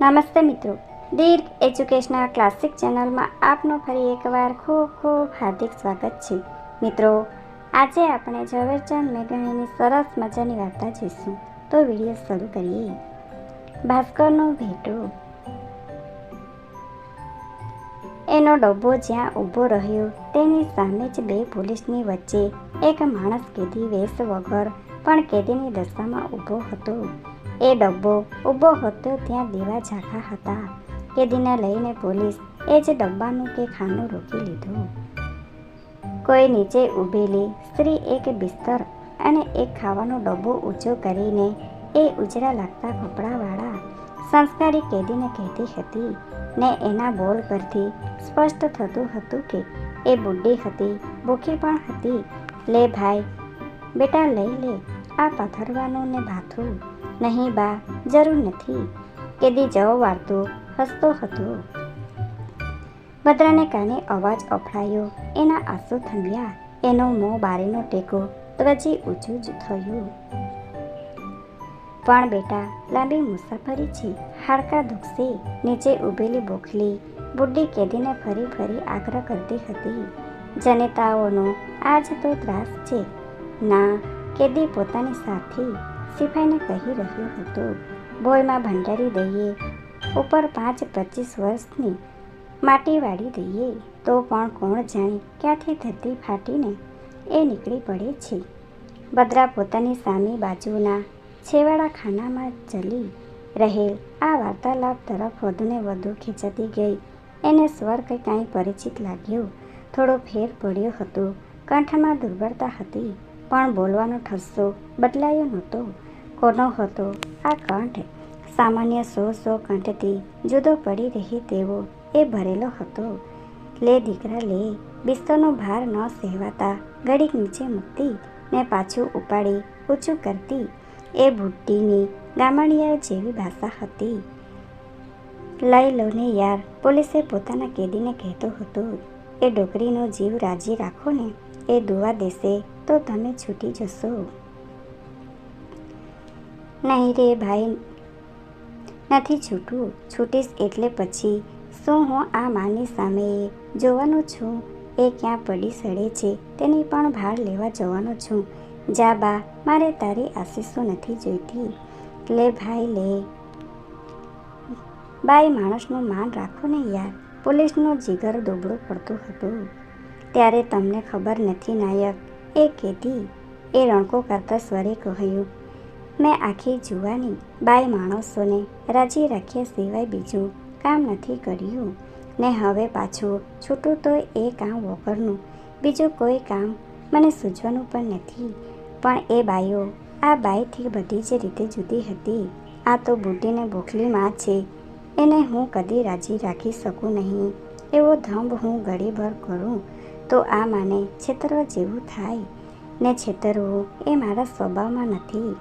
નમસ્તે મિત્રો. દીર્ઘ educational classic ચેનલમાં આપનું ફરી એકવાર ખૂબ ખૂબ હાર્દિક સ્વાગત છે. મિત્રો, આજે આપણે ઝવેરચંદ મેઘાણીની સરસ મજાની વાર્તા જોઈશું. તો વીડિયો શરૂ કરીએ. ભાસ્કરનો ભેટો. એનો ડબ્બો જ્યાં ઊભો રહ્યો, તેની સામે જ બે પોલીસની વચ્ચે એક માણસ કેદી વેશ વગર પણ કેદીની દશામાં ઊભો હતો. એ ડબ્બો ઊભો હતો ત્યાં દીવા ઝાંખા હતા. કેદીને લઈને પોલીસ એ જ ડબ્બાનું કે ખાનું રોકી લીધું. કોઈ નીચે ઊભેલી સ્ત્રી એક બિસ્તર અને એક ખાવાનો ડબ્બો ઊંચો કરીને એ ઉજળા લાગતા કપડાવાળા સંસ્કારી કેદીને કહેતી હતી ને એના બોલ પરથી સ્પષ્ટ થતું હતું કે એ બુઢી હતી, ભૂખી પણ હતી. લે ભાઈ, બેટા લઈ લે, આ પથરવાનું ને ભાથું નહીં બા, જરૂર નથી. કેદી જવો વાળતો હસતો હતો. ભદ્રાને કાને અવાજ અફડાયો એના આંસુ થંભ્યા. એનો મોં બારીનો ટેકો ત્રજી ઊંચું જ થયું. પણ બેટા, લાંબી મુસાફરી છે. હાડકા દુખશે. નીચે ઊભેલી બોખલી. બુડ્ડી કેદીને ફરી ફરી આગ્રહ કરતી હતી. જનેતાઓનો આજ તો ત્રાસ છે. ના, કેદી પોતાની સાથી સિપાહીને કહી રહ્યો હતો ભોયમાં ભંડારી દઈએ, ઉપર પાંચ પચીસ વર્ષની માટી વાળી દઈએ તો પણ કોણ જાણે ક્યાંથી ધરતી ફાટીને એ નીકળી પડે છે. બદરા પોતાની સામી બાજુના છેવાડા ખાનામાં ચલી રહેલ આ વાર્તાલાપ તરફ વધુને વધુ ખેંચાતી ગઈ. એને સ્વર કંઈ કાંઈ પરિચિત લાગ્યો. થોડો ફેર પડ્યો હતો. કંઠમાં દુર્બળતા હતી, પણ બોલવાનો ઠસ્સો બદલાયો નહોતો. કોનો હતો. આ કંઠ સામાન્ય સો સો કંઠથી જુદો પડી રહી તેવો એ ભરેલો હતો. લે દીકરા, લે. બિસ્તરનો ભાર ન સહેવાતા ઘડીક નીચે મૂકતી ને પાછું ઉપાડી ઊંચું કરતી. એ ભૂટીની ગામડિયા જેવી ભાષા હતી. લઈ લો ને યાર, પોલીસે પોતાના કેદીને કહેતો હતો. એ ડોકરીનો જીવ રાજી રાખો ને, એ દુવા દેશે તો તમે છૂટી જશો. નહીં રે ભાઈ. નથી છૂટું. છૂટીશ એટલે પછી. શું હું આ માની સામે જોવાનું છું? એ ક્યાં પડી સડે છે? તેની પણ ભાર લેવા જવાનો છું. જા બા, મારે તારી આશીષો નથી જોઈતી. લે ભાઈ, લે. બાઈ માણસનું માન રાખો ને યાર. પોલીસનો જીગર દોબળો પડતો હતો. ત્યારે તમને ખબર નથી, નાયક. એ કહેતી એ રણકો કરતા સ્વરે કહ્યું મેં આખી જુવાની બાઈ માણસોને રાજી રાખ્યા સિવાય બીજું કામ નથી કર્યું. ને હવે પાછું છૂટું તો એ કામ વગરનું. બીજું કોઈ કામ મને સૂચવાનું પણ નથી. પણ એ બાઈઓ આ બાઈથી બધી જ રીતે જુદી હતી. આ તો બુટીને બોખલીમાં છે. એને હું કદી રાજી રાખી શકું નહીં. એવો ધંભ હું ઘડીભર કરું તો આ માને છેતરવા જેવું થાય. ને છેતરવું એ મારા સ્વભાવમાં નથી.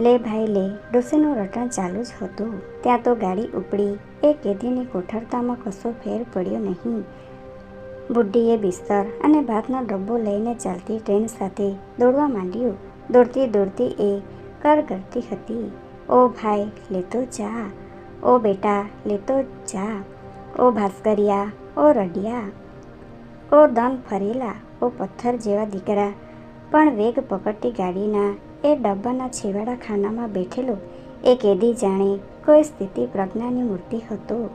લે ભાઈ લે, ડોસીનું રટણ ચાલુ જ હતું. ત્યાં તો ગાડી ઉપડી. એ કેદીની કોઠરતામાં કશો ફેર પડ્યો નહીં. બુડ્ઢીએ બિસ્તર અને ભાતનો ડબ્બો લઈને ચાલતી ટ્રેન સાથે દોડવા માંડ્યું. દોડતી દોડતી એ કર કરતી હતી. ઓ ભાઈ લેતો જા. ઓ બેટા લેતો જા. ઓ ભાસ્કરિયા, ઓ રડિયા ઓ દન ફરેલા, ઓ પથ્થર જેવા દીકરા. પણ વેગ પકડતી ગાડીના એ ડબ્બાના છેવાડા ખાનામાં બેઠેલો એ કેદી જાણે કોઈ સ્થિતિ પ્રજ્ઞાની મૂર્તિ હતો.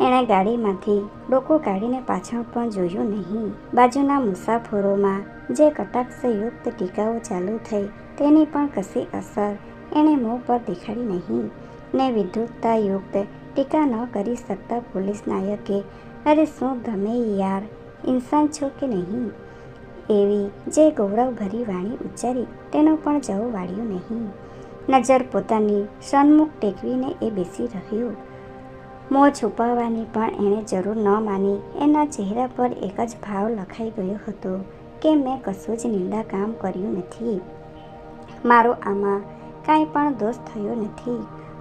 એણે ગાડીમાંથી ડોકો કાઢીને પાછળ પણ જોયું નહીં. બાજુના મુસાફરોમાં જે કટાક્ષયુક્ત ટીકાઓ ચાલુ થઈ તેની પણ કશી અસર એણે મોં પર દેખાડી નહીં. ને વિદ્યુતતાયુક્ત ટીકા ન કરી શકતા પોલીસ નાયકે, અરે શું ગમે યાર, ઇન્સાન છો કે નહીં? એવી જે ગૌરવભરી વાણી ઉચ્ચારી તેનો પણ જવું વાળ્યું નહીં. નજર પોતાની સન્મુખ ટેકવીને એ બેસી રહ્યો. મોં છુપાવવાની પણ એણે જરૂર ન માની. એના ચહેરા પર એક જ ભાવ લખાઈ ગયો હતો કે મેં કશું જ નિંદા કામ કર્યું નથી. મારો આમાં કાંઈ પણ દોષ થયો નથી.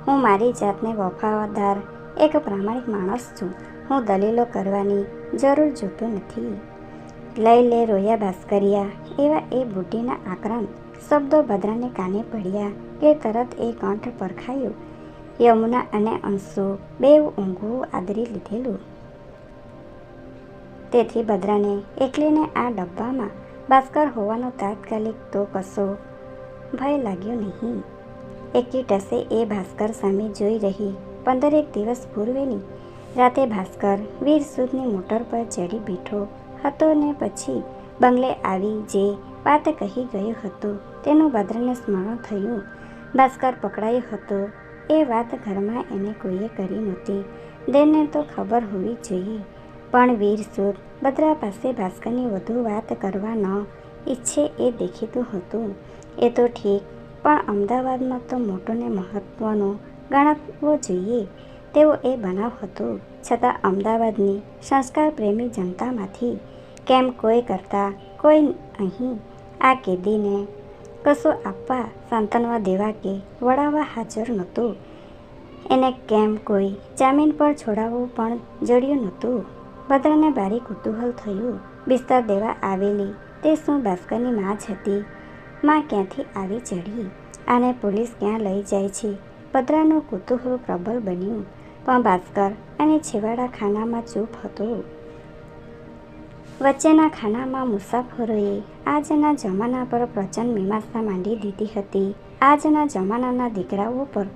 હું મારી જાતને વફાદાર એક પ્રામાણિક માણસ છું. હું દલીલો કરવાની જરૂર જોતો નથી. લઈ લે રોયા ભાસ્કરિયા. એવા એ બુઢીના આક્રમ શબ્દો ભદ્રાને કાને પડ્યા કે તરત એ કંઠ પરખાયું યમુના અને અંશુ બેવ ઊંઘું આદરી લીધેલું. તેથી બદ્રાને એકલીને આ ડબ્બામાં ભાસ્કર હોવાનો તાત્કાલિક તો કશો ભય લાગ્યો નહીં. એકી ટસે એ ભાસ્કર સામે જોઈ રહી. પંદરેક દિવસ પૂર્વેની રાતે ભાસ્કર વીર સુદની મોટર પર ચડી બેઠો. હતો ને પછી બંગલે આવી જે વાત કહી ગયો હતો તેનું ભદ્રને સ્મરણ થયું. ભાસ્કર પકડાયો હતો. એ વાત ઘરમાં એને કોઈએ કરી નહોતી. દેને તો ખબર હોવી જોઈએ. પણ વીર ભદ્રા પાસે ભાસ્કરની વધુ વાત કરવા ન ઈચ્છે એ દેખીતું હતું. એ તો ઠીક, પણ અમદાવાદમાં તો મોટો ને મહત્વનો ગણાવવો જોઈએ. તેવો એ બનાવ હતો. છતાં અમદાવાદની સંસ્કાર પ્રેમી જનતામાંથી કેમ કોઈ કરતા કોઈ અહીં આ કેદીને કશું આપવા સાંતનવા દેવા કે વળાવવા હાજર નહોતું? એને કેમ કોઈ જામીન પર છોડાવવું પણ જડ્યું નહોતું? બધાને ભારે કુતૂહલ થયું. બિસ્તર દેવા આવેલી તે શું ભાસ્કરની માં જ હતી? માં ક્યાંથી આવી ચડી આને પોલીસ ક્યાં લઈ જાય છે? ભદ્રાનું કુતૂહલ પ્રબળ બન્યું. પણ ભાસ્કર અને છેવાડા ખાનામાં ચૂપ હતો. વચ્ચેના ખાનામાં મુસાફરોએ આજના જમાના પર પ્રચંડ મીમાંસા માંડી દીધી હતી. આજના જમાનાના દીકરાઓ પર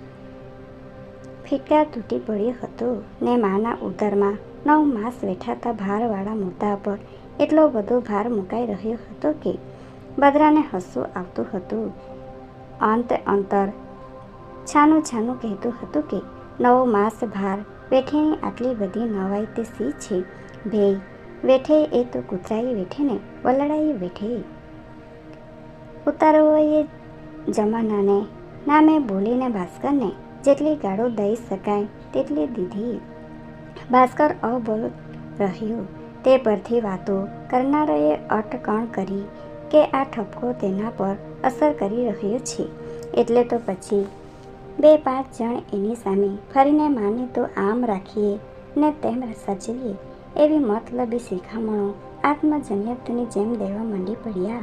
ફિટકાર તૂટી પડ્યો હતો ને માના ઉદરમાં નવ માસ વેઠાતા ભારવાળા મુદ્દા પર એટલો બધો ભાર મુકાઈ રહ્યો હતો કે બદરાને હસવું આવતું હતું. અંત અંતર છાનું છાનું કહેતું હતું કે નવો માસ ભાર. વેઠેની આટલી બધી નવાઈ તે સી છે? ભેય વેઠે એ તો કૂતરાઈ વેઠે ને, વલડાઈ વેઠે. ઉતારોએ જમાનાને, નામે બોલીને ભાસ્કરને, જેટલી ગાળો દઈ શકાય તેટલી દીધી. ભાસ્કર અબોલ રહ્યો. તે પરથી વાતો કરનારાએ અટકણ કરી કે આ ઠપકો તેના પર અસર કરી રહ્યો છે. એટલે તો પછી બે પાંચ જણ એની સામે ફરીને માને તો આમ રાખીએ ને તેમ સચવીએ એવી મતલબી શિખામણો આત્મજન્યત્વની જેમ દેવા માંડી પડ્યા.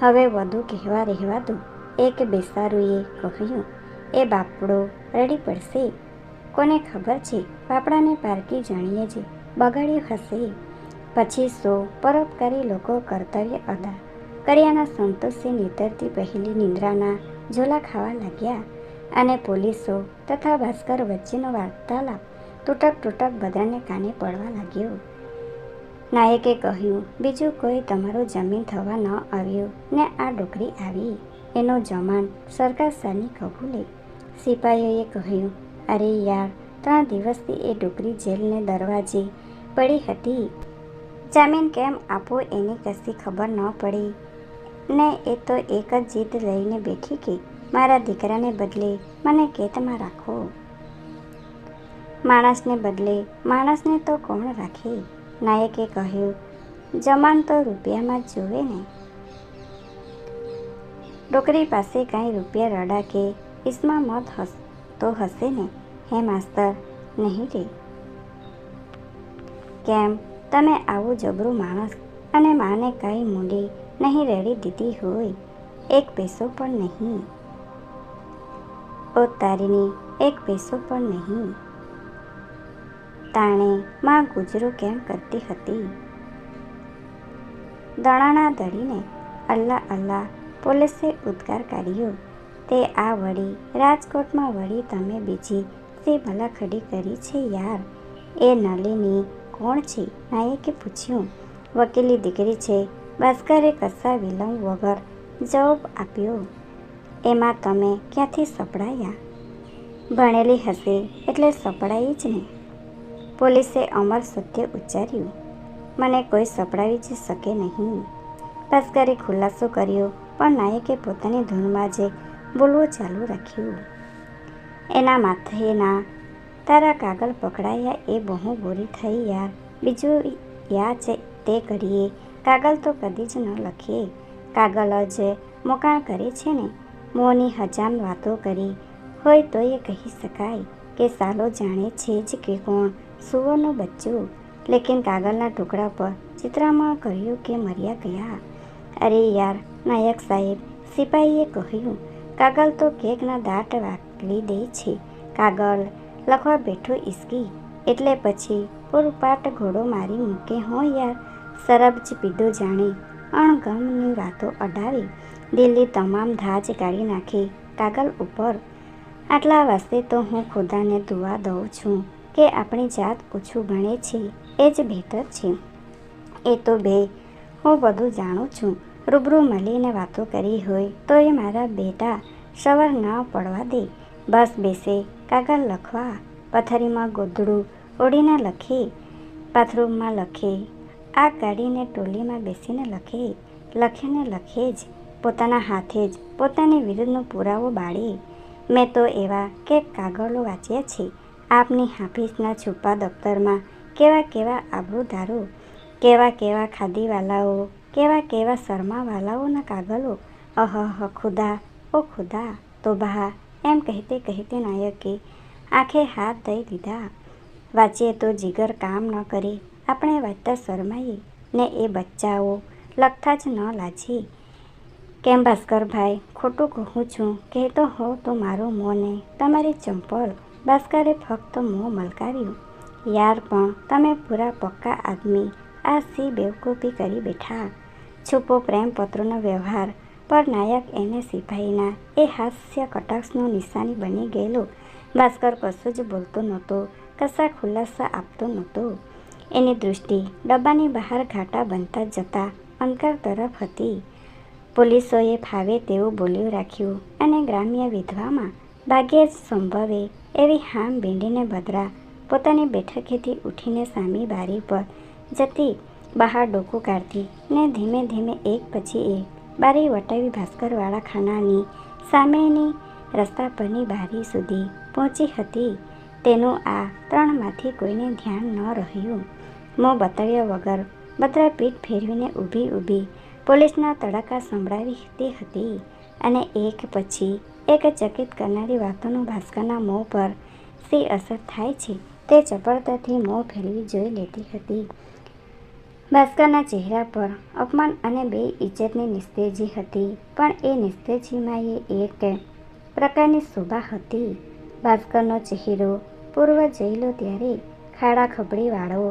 હવે વધુ કહેવા રહેવા દો. એક બેસારુએ કહ્યું, એ બાપડો રડી પડશે. કોને ખબર છે? બાપડાને પારકી જાણીએ છે બગાડ્યું હશે. પછી સો પરોપકારી લોકો કર્તવ્ય અદા કર્યાના સંતોષે નીતરતી પહેલી નિંદ્રાના ઝોલા ખાવા લાગ્યા. અને પોલીસો તથા ભાસ્કર વચ્ચેનો વાર્તાલાપ તૂટક તૂટક બધાને કાને પડવા લાગ્યો. નાયકે કહ્યું, બીજું કોઈ તમારું જમીન થવા ન આવ્યું ને આ ડોકરી આવી. એનો જમાન સરકાર સાની કબૂલે. સિપાહીઓએ કહ્યું, અરે યાર, ત્રણ દિવસથી એ ડોકરી જેલને દરવાજે પડી હતી. જામીન કેમ આપો એની કશી ખબર ન પડી? ને એ તો એક જ જીદ લઈને બેઠી કે મારા દીકરાને બદલે મને કેતમાં રાખો. માણસને બદલે માણસને તો કોણ રાખે? નાયકે કહ્યું, જમાન તો રૂપિયામાં જ જોવે ને. ડોકરી પાસે કાંઈ રૂપિયા રડા કે ઈસમાં મત હસ, તો હશે ને? હે માસ્તર, નહીં રે. કેમ? તમે આવું જબરું માણસ અને માને કાંઈ મૂડી નહીં રેડી દીધી હોય. એક પૈસો પણ નહીં. ઓ તારીની એક પૈસો પણ નહીં. તાણે માં ગુજરો કેમ કરતી હતી? દણાણા દળીને અલ્લાહ અલ્લાહ પોલીસે ઉદ્ગાર કાઢ્યો તે આ વળી રાજકોટમાં વળી તમે બીજી તે ભલાખડી કરી છે યાર. એ નલિની કોણ છે? નાયકે પૂછ્યું. વકીલી દીકરી છે. ભાસ્કરે કશા વિલંબ વગર જવાબ આપ્યો. એમાં તમે ક્યાંથી સપડાયા? ભણેલી હશે એટલે સપડાઈ જ ને પોલીસે અમર સત્ય ઉચ્ચાર્યું. મને કોઈ સપડાવી જ શકે નહીં. તસ્કરે ખુલાસો કર્યો, પણ નાયકે પોતાની ધૂનમાં જે બોલવું ચાલુ રાખ્યું. એના માથેના તારા કાગળ પકડાયા એ બહુ બોરી થઈ યાર. બીજું યાદ છે તે ઘડીએ કાગળ તો કદી જ ન લખીએ. કાગળ જ મોકાણ કરે છે ને. મોંની હજામ વાતો કરી. હોય તો એ કહી શકાય કે સાલો જાણે છે જ કે કોણ. સુવરનું બચ્ચું. લેકિન કાગળના ટુકડા પર ચિત્રામાં કહ્યું કે મર્યા ગયા. અરે યાર, નાયક સાહેબ, સિપાહીએ કહ્યું, કાગળ તો કેકના દાંત વાકલી દે છે. કાગળ લખવા બેઠો ઈસકી. એટલે પછી પૂરપાટ ઘોડો મારી મૂકે. હો યાર સરબ જ પીધો જાણે. અણગમની વાતો અડાવી દિલ્હી તમામ ધાજ કાઢી નાખી. કાગળ ઉપર આટલા વાસ્તે તો હું ખુદાને દુઆ દઉં છું કે આપણી જાત ઓછું ભણે છે. એ જ બહેતર છે. એ તો બે. હું બધું જાણું છું. રૂબરૂ મળીને વાતો કરી હોય તો એ મારા બેટા સવાર ના પડવા દે. બસ બેસે. કાગળ લખવા. પથારીમાં ગોદડું ઓડીને લખે. બાથરૂમમાં લખે. આ કાઢીને ટોલીમાં બેસીને લખે. લખીને લખે જ. પોતાના હાથે જ પોતાની વિરુદ્ધનો પુરાવો બાળી. મેં તો એવા કે કાગળો વાંચ્યા છે. આપની હાફિઝના છુપા દફતરમાં કેવા કેવા આબરૂદારો કેવા કેવા ખાદીવાલાઓ, કેવા કેવા શર્માવાલાઓના કાગળો. અહહ ખુદા, ઓ ખુદા, તો બહા એમ કહેતે કહેતે નાયકે આંખે હાથ દઈ દીધા. વાંચીએ તો જીગર કામ ન કરે, આપણે વાંચતા શરમાઈએ. ને એ બચ્ચાઓ લખતા જ ન લાજી. કેમ ભાસ્કરભાઈ ખોટું કહું છું. કહેતો હો તો મારો મોંને. તમારી ચંપલ. ભાસ્કરે ફક્ત મોં મલકાવ્યું યાર પણ, તમે પૂરા પક્કા આદમી. આ સી બેવકૂફી કરી બેઠા. છુપો પ્રેમ પત્રનો વ્યવહાર. પર નાયક એને સિપાહીના. એ હાસ્ય કટાક્ષનું નિશાની બની ગયેલો. ભાસ્કર કશું જ બોલતો નહોતો. કશા ખુલાસા આપતો નહોતો. એની દૃષ્ટિ ડબ્બાની બહાર ઘાટા બનતા જતા અંધકાર તરફ હતી. પોલીસોએ ફાવે તેવું બોલ્યું રાખ્યું અને ગ્રામ્ય વિધવામાં ભાગ્યે જ સંભવે એવી હામ ભીંડીને ભદ્રા પોતાની બેઠકેથી ઉઠીને સામી બારી પર જતી બહાર ડોકું કાઢતી ને ધીમે ધીમે એક પછી એક બારી વટાવી ભાસ્કરવાળા ખાનાની સામેની રસ્તા પરની બારી સુધી પહોંચી હતી. તેનું આ ત્રણમાંથી કોઈને ધ્યાન ન રહ્યું. મોં બતાવ્યા વગર બત્રા પીઠ ફેરવીને ઊભી ઊભી પોલીસના તડકા સંભળાવી હતી અને એક પછી એક ચકિત કરનારી વાતોનું ભાસ્કરના મોં પર શી અસર થાય છે તે ચપળતાથી મોં ફેરવી જોઈ લેતી હતી. ભાસ્કરના ચહેરા પર અપમાન અને બે ઇજ્જતની નિસ્તેજી હતી, પણ એ નિસ્તેજીમાં એ એક પ્રકારની શોભા હતી. ભાસ્કરનો ચહેરો પૂર્વ જઈલો ત્યારે ખાડા ખબડીવાળો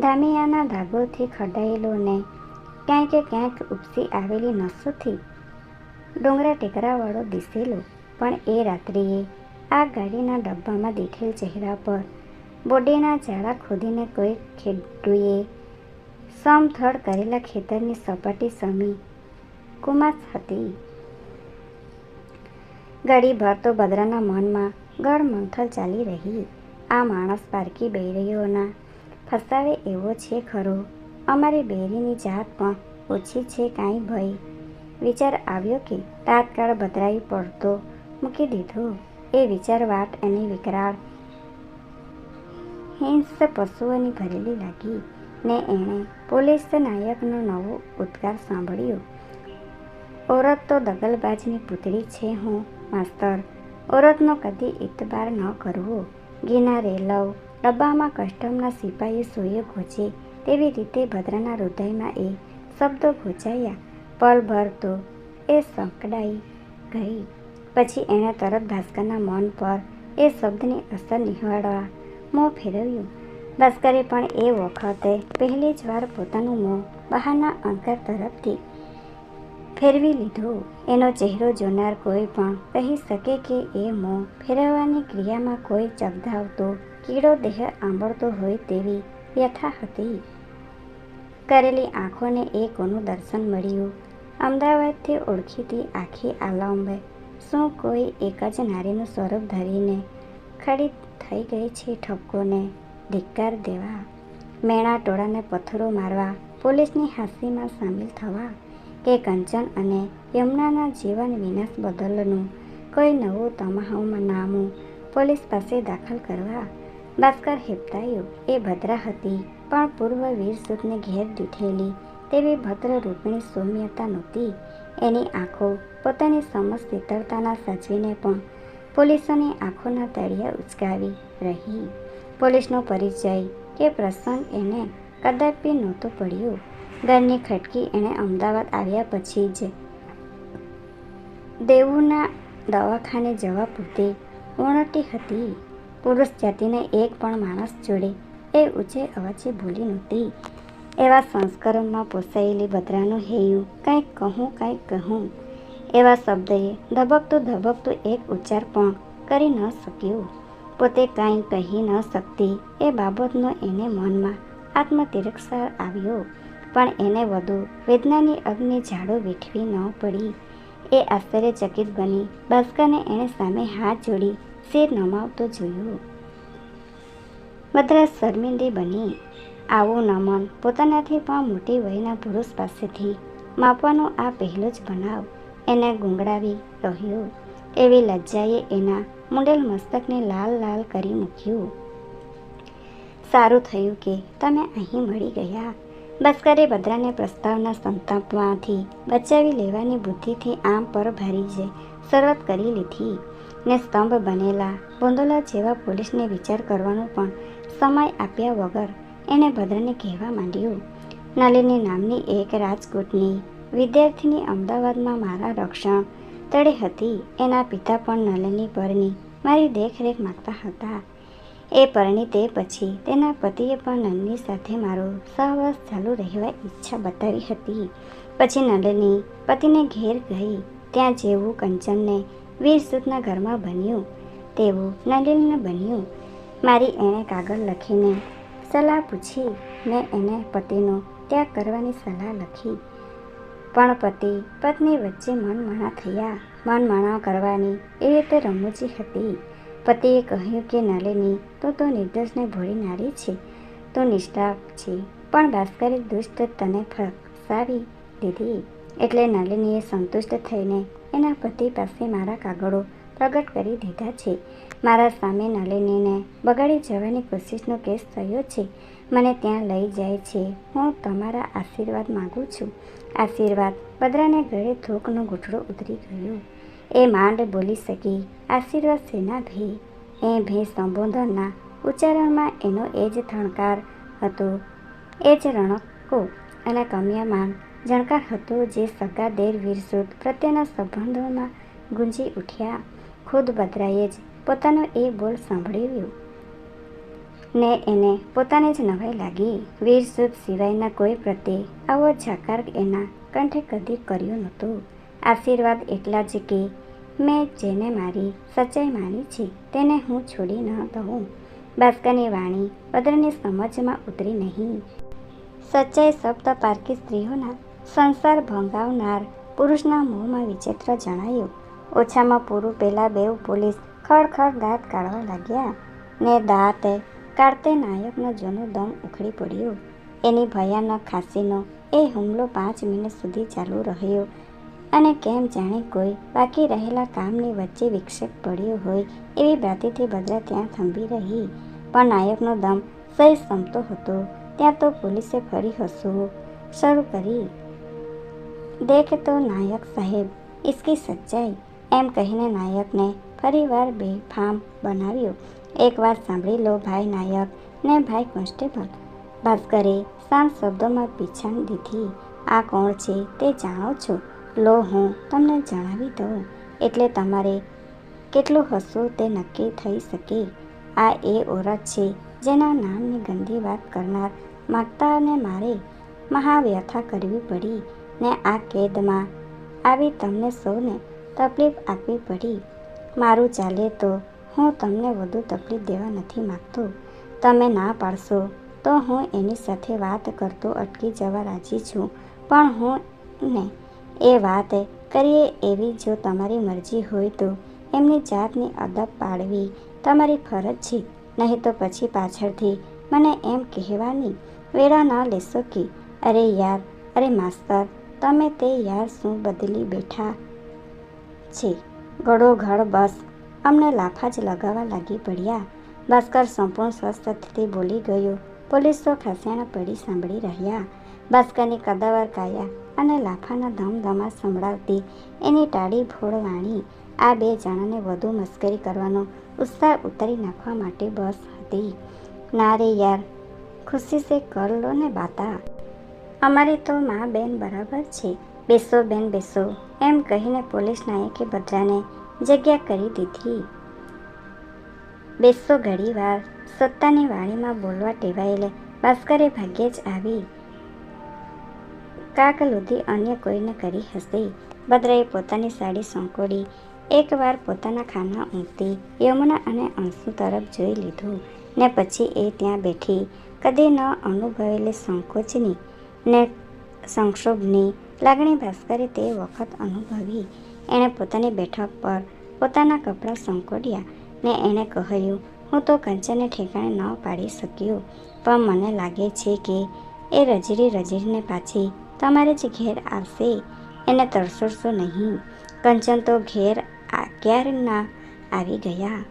દામિયાના ધાગોથી ખડાયેલો ને ક્યાંક ક્યાંક ઉપસી આવેલી નસોથી ડુંગરા ટેકરાવાળો દિસેલો. પણ એ રાત્રિએ આ ગાડીના ડબ્બામાં દેખેલ ચહેરા પર બોડીના જાળા ખોદીને કોઈ ખેડૂએ સમથળ કરેલા ખેતરની સપાટી સમી કુમાસ હતી. ઘડીભર તો બદરાના મનમાં ગળમંથલ ચાલી રહી. આ માણસ પારકી બૈરીઓના ફસાવે એવો છે ખરો. અમારી બેરીની જાત પણ ઓછી છે કાંઈ ભય વિચાર આવ્યો કે તાત્કાળ ભદ્રાઈ પડતો મૂકી દીધો. એ વિચાર વાત એની વિકરાળ હિંસ પશુઓની ભરેલી લાગી ને એણે પોલીસ નાયકનો નવો ઉદ્ગાર સાંભળ્યો. ઓરત તો દગલબાજની પૂતળી છે હું, માસ્તર. ઓરતનો કદી ઇતબાર ન કરવો. ગિનારે લવ ડબ્બામાં કસ્ટમના સિપાહીએ સોયે ઘોચે તેવી રીતે ભદ્રના હૃદયમાં એ શબ્દો ઘૂંચાયા પલભર તો એ સંકડાઈ ગઈ. પછી એણે તરત ભાસ્કરના મન પર એ શબ્દની અસર નિહાળવા મોં ફેરવ્યું. ભાસ્કરે પણ એ વખતે પહેલી જ વાર પોતાનું મોં બહારના અંતર તરફથી ફેરવી લીધું. એનો ચહેરો જોનાર કોઈ પણ કહી શકે કે એ મોં ફેરવવાની ક્રિયામાં કોઈ ચગધાવતો, કીડો દેહ આંબળતો હોય તેવી વ્યથા હતી કરેલી આંખોને એ કોનું દર્શન મળ્યું. અમદાવાદથી ઓળખીતી આખી આલંબ શું કોઈ એક જ નારીનું સ્વરૂપ ધરીને ખડી થઈ ગઈ છે ઠપકોને ધિક્કાર દેવા? મેણા ટોળાને પથ્થરો મારવા, પોલીસની હાસીમાં સામેલ થવા? કે કંચન અને યમુનાના જીવન વિનાશ બદલનું કોઈ નવું તમાહમાં નામું પોલીસ પાસે દાખલ કરવા? ભાસ્કર હેપતાયો એ ભદ્રા હતી. પણ પૂર્વ વીરસુતને ઘેર દીઠેલી તેવી ભદ્ર રૂપિણી સૌમ્યતા નહોતી. એની આંખો પોતાની સમજ શીતળતાના સચવીને પણ પોલીસોની આંખોના તળિયા ઉચકાવી રહી. પોલીસનો પરિચય કે પ્રસંગ એને કદાપી નહોતો પડ્યો. ઘરની ખટકી એણે અમદાવાદ આવ્યા પછી જ દેવુના દવાખાને જવા પૂરતી ઉણટી હતી. પુરુષ જાતિને એક પણ માણસ જોડે એ ઊંચે અવાજે બોલી નહોતી. એવા સંસ્કારોમાં પોસાયેલી બદરાનું હેયું કંઈક કહું કંઈક કહું. એવા શબ્દએ ધબકતું ધબકતું એક ઉચ્ચાર પણ કરી ન શક્યું. પોતે કાંઈ કહી ન શકતી એ બાબતનો એને મનમાં આત્મતિરક્ષાર આવ્યો. પણ એને વધુ વેદનાની અગ્નિ ઝાડો વેઠવી ન પડી. એ આશ્ચર્યચકિત બની બાસ્કાને એણે સામે હાથ જોડી શિર નમાવતો જોયું. મદ્રાસ શર્મિંદી બની આવું નમન. પોતાનાથી પણ મોટી વયના પુરુષ પાસેથી માપવાનો આ પહેલો જ બનાવ એને ગુંગળાવી રહ્યો. એવી લજ્જાએ એના મુંડેલ મસ્તકને લાલ લાલ કરી મૂક્યું. સારું થયું કે તમે અહીં મળી ગયા. બસ્કરે બદ્રાને પ્રસ્તાવના સંતાપમાંથી બચાવી લેવાની બુદ્ધિથી આમ પર ભારી જે શરૂઆત કરી લીધી. ને સ્તંભ બનેલા બોંદોલા જેવા પોલીસને વિચાર કરવાનો પણ સમય આપ્યા વગર એણે ભદ્રને કહેવા માંડ્યું, નલિની નામની એક રાજકોટની વિદ્યાર્થીની અમદાવાદમાં મારા રક્ષણ. તળે હતી, એના પિતા પણ નલિની પરની મારી દેખરેખ માગતા હતા. એ પરણી તે પછી તેના પતિએ પણ નલની સાથે મારો સહવાસ ચાલુ રહેવા ઈચ્છા બતાવી હતી. પછી નલની પતિને ઘેર ગઈ, ત્યાં જેવું કંચનને વીરસુદના ઘરમાં બન્યું. તેવું નલિનને બન્યું. મારી એણે કાગળ લખીને સલાહ પૂછી. મેં એને પતિનો ત્યાગ કરવાની સલાહ લખી. પણ પતિ, પત્ની વચ્ચે મનમણા થયા. મનમણા કરવાની એ રીતે રમૂજી હતી. પતિએ કહ્યું કે, નલિની, તો તો નિર્દોષને ભોળી નારી છે. તો નિષ્ઠાપ છે. પણ ભાસ્કરે દુષ્ટ તને ફસાવી દીધી. એટલે નલિનીએ સંતુષ્ટ થઈને એના પતિ પાસે મારા કાગળો પ્રગટ કરી દીધા છે. મારા સામે નલિનીને બગાડી જવાની કોશિશનો કેસ થયો છે. મને ત્યાં લઈ જાય છે. હું તમારા આશીર્વાદ માગું છું. આશીર્વાદ બદરાને ગળે ધોકનો ઘૂંટડો ઉતરી ગયો. એ માંડ બોલી શકી, આશીર્વાદ સેના ભી. એ ભે સંબોધનના ઉચ્ચારણમાં એનો એ જ થણકાર હતો. એ જ રણકો અને કમ્યમાન જણકાર હતો જે સગા દેર વીરસુદ પ્રત્યેના સંબંધોમાં ગુંજી ઉઠ્યા. ખુદ બદરાએ જ પોતાનો એ બોલ સાંભળ્યો ને એને પોતાને જ નવાઈ લાગી. વીરસુદ સિવાયના કોઈ પ્રત્યે આવો જાકાર એના કંઠે કદી કર્યો નહોતો. આશીર્વાદ એટલા જ કે મેં જેને મારી સચ્ચાઈ માની છે તેને હું છોડી ન દઉં. બાસ્કાની વાણી ભદ્રની સમજમાં ઉતરી નહીં. સચ્ચાઈ શબ્દ પારકી સ્ત્રીઓના સંસાર ભંગાવનાર પુરુષના મોંમાં વિચિત્ર જણાયું. ઓછામાં પૂરું પેલા બેઉ પોલીસ ખડખડ દાંત કાઢવા લાગ્યા ને દાંતે કાઢતે નાયકનો જૂનો દમ ઉખડી પડ્યો. એની ભયાનક ખાંસીનો એ હુમલો પાંચ મિનિટ સુધી ચાલુ રહ્યો અને કેમ જાણે કોઈ બાકી રહેલા કામની વચ્ચે વિક્ષેપ પડ્યો હોય એવી ભ્રાતિથી બદલા ત્યાં થંભી રહી. પણ નાયકનો દમ સહી સમતો હતો. ત્યાં તો પોલીસે ફરી હસવું શરૂ કરી. દેખ તો નાયક સાહેબ ઇસકી સચ્ચાઈ એમ કહીને નાયકને ફરીવાર બેફામ બનાવ્યો એક વાત સાંભળી લો ભાઈ નાયક ને ભાઈ કોન્સ્ટેબલ ભાસ્કરે શાંત શબ્દોમાં પીછાણ દીધી આ કોણ છે તે જાણો છો? લો હું તમને જણાવી દઉં। એટલે તમારે કેટલું હસવું તે નક્કી થઈ શકે? આ એ ઓરત છે જેના નામની ગંદી વાત કરનાર માગતાને મારે મહાવ્યથા કરવી પડી। ને આ કેદમાં આવી તમને સૌને તકલીફ આપવી પડી. મારું ચાલે તો હું તમને વધુ તકલીફ દેવા નથી માગતો. તમે ના પાડશો તો હું એની સાથે વાત કરતો અટકી જવા રાજી છું. પણ હું ને એ વાત કરીએ એવી જો તમારી મરજી હોય તો એમની જાતની અદબ પાડવી તમારી ફરજ છે. નહીં તો પછી પાછળથી મને એમ કહેવાની વેળા ન લેશો કે, અરે યાર, અરે માસ્તર તમે તે યાર શું બદલી બેઠા છે? ઘડોઘડ બસ. અમને લાફા જ લગાવવા લાગી પડ્યા. ભાસ્કર સંપૂર્ણ સ્વસ્થથી બોલી ગયો. પોલીસો ખસેણા પડી સાંભળી રહ્યા. ભાસ્કરની કદાવર કાયા અને લાફાના ધમધમા સંભળાવતી એની ટાળી ફોડ વાણી આ બે જણાને વધુ મસ્કરી કરવાનો ઉત્સાહ ઉતારી નાખવા માટે બસ હતી. ના રે યાર, ખુશી સે કર લો ને બાતા. અમારી તો મા બેન બરાબર છે. બેસો બેન બેસો. એમ કહીને પોલીસ નાયકે બધાને જગ્યા કરી દીધી. બેસો ઘડીવાર સત્તાની વાણીમાં બોલવા ટેવાયેલે ભાસ્કરે ભાગ્યે જ આવી. કાકલુધી અન્ય કોઈને કરી હશે. ભદ્રાએ પોતાની સાડી સંકોડી એકવાર પોતાના ખાના ઊંઘતી, યમુના અને અંશુ તરફ જોઈ લીધું ને પછી એ ત્યાં બેઠી. કદી ન અનુભવેલી સંકોચની ને સંક્ષોભની લાગણી ભાસ્કરે તે વખત અનુભવી. એણે પોતાની બેઠક પર પોતાના કપડાં સંકોડ્યા ને એણે કહ્યું, હું તો કંચનને ઠેકાણે ન પાડી શક્યો, પણ મને લાગે છે કે એ રજરી રજરીને પાછી તમારે જ ઘેર આવશે. એને તરસોડશો નહીં. કંચન તો ઘેર આ- ક્યારે ના આવી ગયા.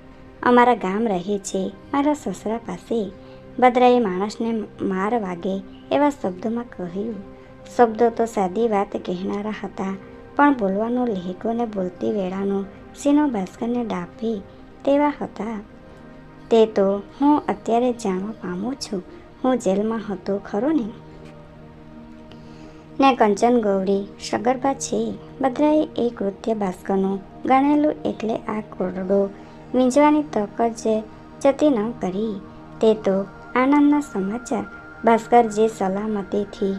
અમારા ગામ રહે છે, મારા સસરા પાસે. ભદ્રાએ માણસને માર વાગે એવા શબ્દોમાં કહ્યું, શબ્દો તો સાદી વાત કહેનારા હતા, પણ બોલવાનો લહેકો ને બોલતી વેળાનો સીનો ભાસ્કરને ડાફી તેવા હતા? તે તો હું અત્યારે જાણવા પામું છું, હું જેલમાં હતો, ખરો ને? ને કંચન ગૌરી સગર્ભા છે. બદરાએ એ કૃત્ય ભાસ્કરનું ગણેલું એટલે આ કોરડો વીંજવાની તક જ જતી ન કરી. તે તો આનંદના સમાચાર. ભાસ્કર જે સલામતીથી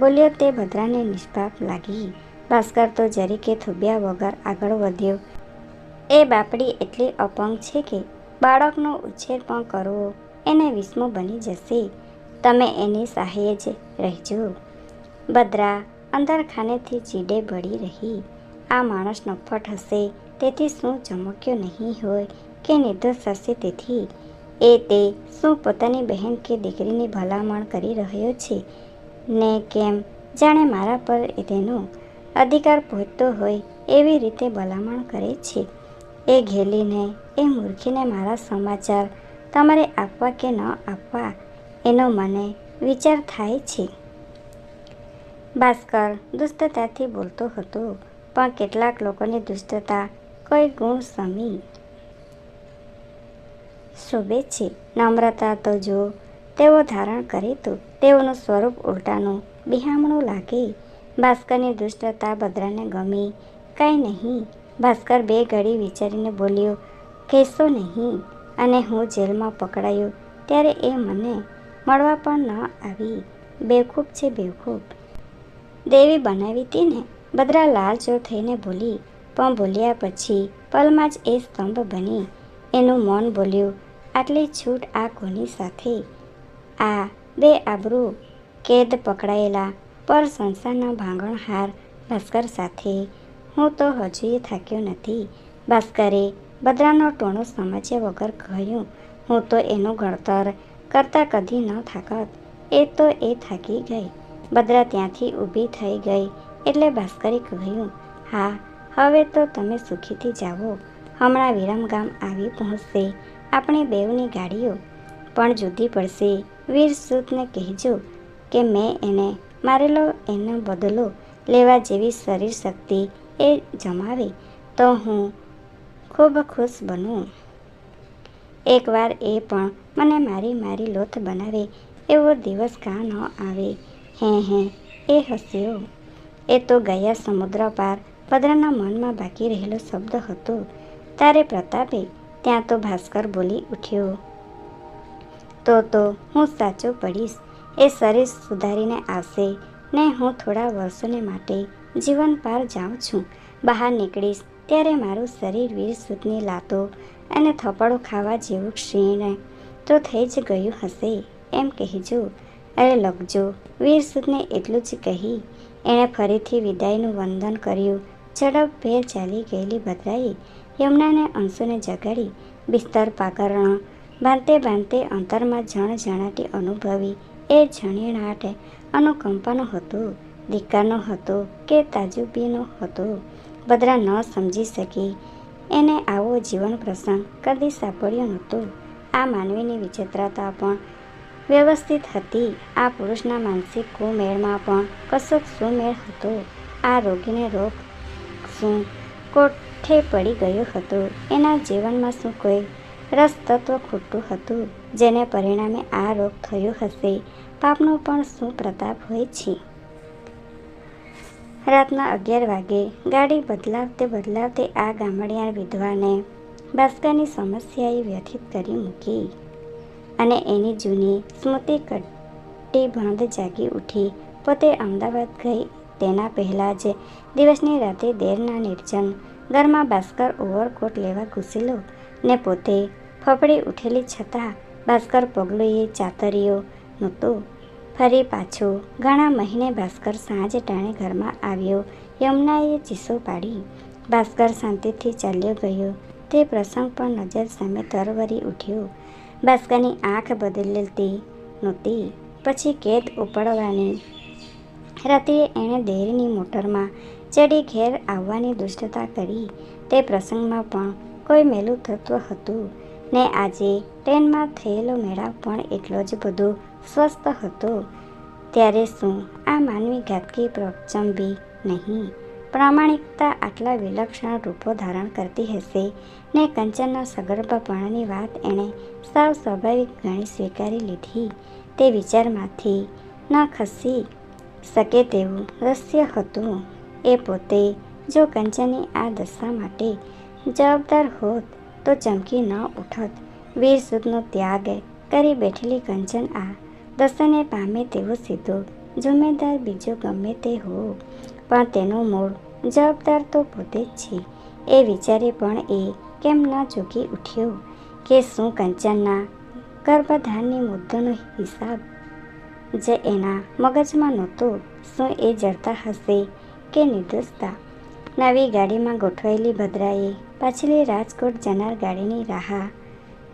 બોલ્યો તે ભદ્રાને નિષ્પાપ લાગી. ભાસ્કર તો જરીકે થોબ્યા વગર આગળ વધ્યો. એ બાપડી એટલી અપંગ છે કે બાળકનો ઉછેર પણ કરવો એને વિસ્મો બની જશે. તમે એની સહાયે જ રહેજો. ભદ્રા અંદરખાનેથી ચીડે ભળી રહી. આ માણસ નફટ હશે, તેથી શું ચમક્યો નહીં હોય કે નિર્દોષ હશે તેથી? એ તે શું પોતાની બહેન કે દીકરીની ભલામણ કરી રહ્યો છે? ને કેમ? જાણે મારા પર તેનો અધિકાર પહોંચતો હોય એવી રીતે ભલામણ કરે છે. એ ઘેલીને, એ મૂર્ખીને મારા સમાચાર તમારે આપવા કે ન આપવા એનો મને વિચાર થાય છે. ભાસ્કર દુષ્ટતાથી બોલતો હતો, પણ કેટલાક લોકોની દુષ્ટતા કોઈ ગુણ સમી શોભે છે નમ્રતા તો જો તેઓ ધારણ કરે તો. તેઓનું સ્વરૂપ ઉલટાનું. બિહામણું લાગે. ભાસ્કરની દુષ્ટતા ભદ્રાને ગમી. કાંઈ નહીં. ભાસ્કર બે ઘડી વિચારીને બોલ્યો, કહેશો નહીં. અને હું જેલમાં પકડાયો. ત્યારે એ મને મળવા પણ ન આવી. બેવકૂફ છે બેવકૂફ. દેવી બનાવી હતી ને. ભદ્રા લાલચોળ થઈને બોલી, પણ બોલ્યા પછી પલમાં જ એ સ્તંભ બની. એનું મન બોલ્યું. આટલી છૂટ આ કોની સાથે? આ બે આબરૂ કેદ પકડાયેલા પર સંસારના ભાંગણહાર ભાસ્કર સાથે. હું તો હજુએ થાક્યો નથી. ભાસ્કરે બદરાનો ટોણો સમજ્યા વગર કહ્યું, હું તો એનું ઘડતર કરતાં કદી ન થાકત. એ તો એ થાકી ગઈ. બદરા ત્યાંથી ઊભી થઈ ગઈ એટલે ભાસ્કરે કહ્યું, હા, હવે તો તમે સુખીથી જાઓ. હમણાં વિરમગામ આવી પહોંચશે. આપણે બેવની ગાડીઓ પણ જુદી પડશે. વીર સૂતને કહેજો કે મેં એને મારેલો, એનો બદલો લેવા જેવી શરીર શક્તિ એ જમાવે, તો હું ખૂબ ખુશ બનું. એકવાર એ પણ મને મારી મારી લોથ બનાવે, એવો દિવસ કાં ન આવે. હે હે, એ હસ્યો. એ તો ગયા સમુદ્ર પાર. ભદ્રના મનમાં બાકી રહેલો શબ્દ હતો. તારે પ્રતાપે ત્યાં તો ભાસ્કર બોલી ઉઠ્યો. તો તો, હું સાચો પડીશ. એ શરીર સુધારીને આવશે. ને હું થોડા વર્ષોને માટે જીવન પાર જાઉં છું. બહાર નીકળીશ. ત્યારે મારું શરીર વીર સૂતની લાતો અને થપ્પડો ખાવા જેવું ક્ષીણ. તો થઈ જ ગયું હશે. એમ કહેજો. અરે લખજો. વીર સૂતને એટલું જ કહી. એણે ફરીથી વિદાયનું વંદન કર્યું. ઝડપભેર ચાલી ગયેલી ભદ્રાએ યમુનાને અંશુને જગાડી બિસ્તર પાકરણ બાંધતે બાંધતે અંતરમાં જણ જણાટી અનુભવી. એ જણીણાટ અનુકંપાનો હતો, ધિક્કારનો હતો કે તાજુબીનો હતો. બદરા ન સમજી શકી. એને આવો જીવન પ્રસંગ કદી સાંભળ્યો નહોતો. આ માનવીની વિચિત્રતા પણ વ્યવસ્થિત હતી. આ પુરુષના માનસિક કુમેળમાં પણ કશોક સુમેળ હતો. આ રોગીને રોગ શું? કોઠે પડી ગયો હતો. એના જીવનમાં શું કોઈ રસ તત્વ ખૂટતું હતું? જેને પરિણામે આ રોગ થયો હશે. પાપનો પણ શું પ્રતાપ હોય છે? રાતના અગિયાર વાગે ગાડી બદલાવતે બદલાવતે આ ગામડિયા વિધવાને બાસ્કાની સમસ્યાએ વ્યથિત કરી મૂકી અને એની જૂની સ્મૃતિ કટીબંધ જાગી ઉઠી. પોતે અમદાવાદ ગઈ. તેના પહેલાં જ દિવસની રાતે દેરના નિર્જન ઘરમાં ભાસ્કર ઓવરકોટ લેવા ઘૂસેલો ને પોતે ફફડી ઉઠેલી છતાં ભાસ્કર પગલુએ ચાતરીઓ નહોતું. ફરી પાછો ઘણા મહિને ભાસ્કર સાંજ ટાણે ઘરમાં આવ્યો. યમુનાએ ચીસો પાડી. ભાસ્કર શાંતિથી ચાલ્યો ગયો. તે પ્રસંગ પણ નજર સામે તરવરી ઉઠ્યો. ભાસ્કરની આંખ બદલતી નહોતી. પછી કેદ ઉપડવાની રાત્રે એણે દેરીની મોટરમાં ચડી ઘેર આવવાની દુષ્ટતા કરી તે પ્રસંગમાં પણ કોઈ મેલું તત્વ હતું ને આજે ટ્રેનમાં થયેલો મેળાપ પણ એટલો જ બધો સ્વસ્થ હતો. ત્યારે શું આ માનવી ઘાતકી પ્રચંબી નહીં? પ્રામાણિકતા આટલા વિલક્ષણ રૂપો ધારણ કરતી હશે ને કંચનના સગર્ભપણાની વાત એણે સાવ સ્વાભાવિક ગણી સ્વીકારી લીધી. તે વિચારમાંથી ન ખસી શકે તેવું રહસ્ય હતું. એ પોતે જો કંચનની આ દશા માટે જવાબદાર હોત, તો ચમકી ન ઉઠત. વીર ત્યાગ કરી બેઠેલી કંચન આ દશાને પામે તેવો સીધો જુમેદાર બીજો ગમે તે હો પણ તેનો મૂળ જવાબદાર તો પોતે જ છે. એ વિચારે પણ એ કેમ ન ચૂકી ઉઠ્યો કે શું કંચનના ગર્ભધાનની મુદ્દાનો હિસાબ જે એના મગજમાં નહોતો, શું એ જડતા હશે? કે નિર્દોષતા? નવી ગાડીમાં ગોઠવાયેલી ભદ્રાએ પાછલી રાજકોટ જનાર ગાડીની રાહ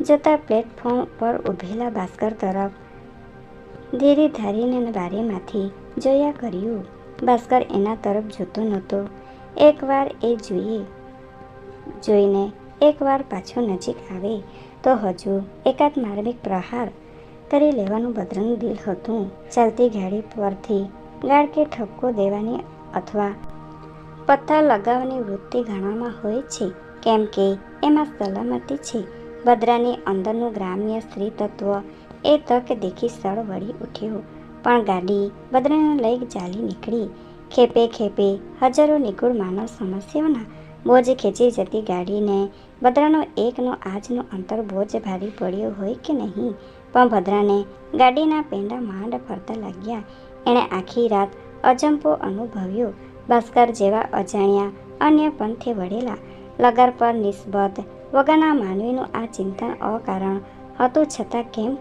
જોતા પ્લેટફોર્મ પર ઊભેલા ભાસ્કર તરફ ધીરે ધારીને બારીમાંથી જોયા કર્યું. ભાસ્કર એના તરફ જોતો નહોતો. એકવાર એ જોઈએ, જોઈને એકવાર પાછો નજીક આવે, તો હજુ એકાદ માર્મિક પ્રહાર કરી લેવાનું ભદ્રનું દિલ હતું. ચાલતી ગાડી પરથી ગાળ કે ઠપકો દેવાની અથવા પથ્થર લગાવવાની વૃત્તિ ગણવામાં હોય છે. કેમ કે એમાં સલામતી છે. ભદ્રાની અંદરનું ગ્રામ્ય સ્ત્રી તત્વ એ તક દેખી સળ વળી ઉઠ્યું. પણ ગાડી ભદ્રાને લઈ ચાલી નીકળી. ખેપે ખેપે હજારો નિગુણ માનવ સમસ્યાઓના બોજ ખેંચી જતી ગાડીને ભદ્રાનો એકનો આજનો અંતર બોજ ભારી પડ્યો હોય કે નહીં? પણ ભદ્રાને ગાડીના પેંડા માંડ ફરતા લાગ્યા. એણે આખી રાત અજંપો અનુભવ્યો. ભાસ્કર જેવા અજાણ્યા, અન્ય પંથે વળેલા, લગાર પર નિસ્બત, વગરના માનવીનું આ ચિંતન અકારણ હતું છતાં કેમ?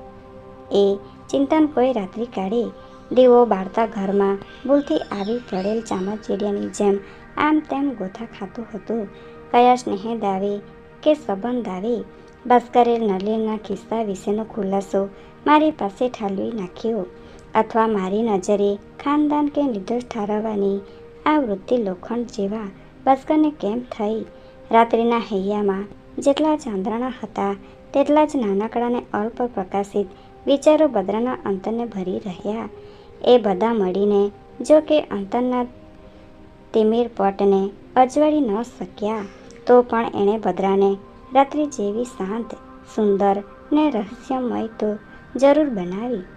એ ચિંતન કોઈ રાત્રિ કાઢે દીવો બાળતા ઘરમાં, ભૂલથી આવી પડેલ ચામાચીડિયાની જેમ આમ તેમ ગોથા ખાતું હતું. કયા સ્નેહ દાવે કે સંબંધ દાવે? ભાસ્કરે નલિનના કિસ્સા વિશેનો ખુલાસો મારી પાસે ઠાલવી નાખ્યો. અથવા મારી નજરે ખાનદાન કે નિર્દોષ ઠારવવાની આ વૃત્તિ લોખંડ જેવા ભાસ્કરને કેમ થઈ? રાત્રિના હૈયામાં જેટલા ચાંદ્રાના હતા, તેટલા જ નાનકડાને અલ્પ પ્રકાશિત વિચારો બદરાના અંતરને ભરી રહ્યા. એ બધા મળીને જો કે અંતરના તિમિર પટને અજવાળી ન શક્યા, તો પણ એણે બદરાને રાત્રિ જેવી શાંત, સુંદર ને રહસ્યમય તો જરૂર બનાવી.